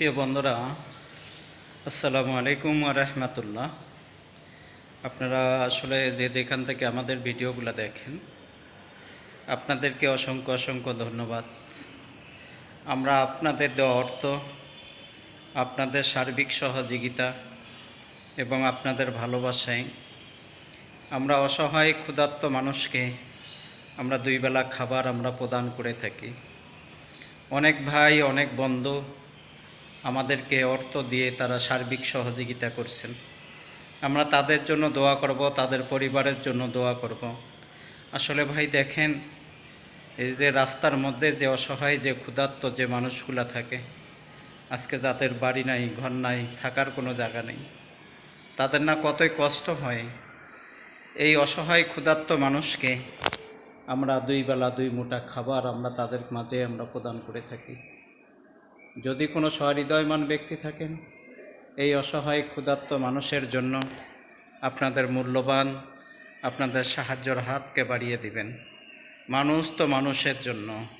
প্রিয় বন্ধুরা, আসসালামু আলাইকুম রহমতুল্লাহ। আপনারা আসলে যে যেখান থেকে আমাদের ভিডিওগুলো দেখেন, আপনাদেরকে অসংখ্য অসংখ্য ধন্যবাদ। আমরা আপনাদের দেওয়া অর্থ, আপনাদের সার্বিক সহযোগিতা এবং আপনাদের ভালোবাসায় আমরা অসহায়, ক্ষুধার্ত মানুষকে আমরা দুই বেলা খাবার আমরা প্রদান করে থাকি। অনেক ভাই, অনেক বন্ধু আমাদেরকে অর্থ দিয়ে তারা সার্বিক সহযোগিতা করছেন। আমরা তাদের জন্য দোয়া করব, তাদের পরিবারের জন্য দোয়া করব। আসলে ভাই, দেখেন, এই যে রাস্তার মধ্যে যে অসহায়, যে ক্ষুধার্ত যে মানুষগুলা থাকে, আজকে যাদের বাড়ি নাই, ঘর নাই, থাকার কোনো জায়গা নেই, তাদের না কতই কষ্ট হয়। এই অসহায়, ক্ষুধার্ত মানুষকে আমরা দুই বেলা দুই মোটা খাবার আমরা তাদের মাঝে আমরা প্রদান করে থাকি। যদি কোনো সহৃদয়মান ব্যক্তি থাকেন, এই অসহায় ক্ষুধার্ত মানুষের জন্য আপনাদের মূল্যবান, আপনাদের সাহায্যর হাতকে বাড়িয়ে দিবেন। মানুষ তো মানুষের জন্য।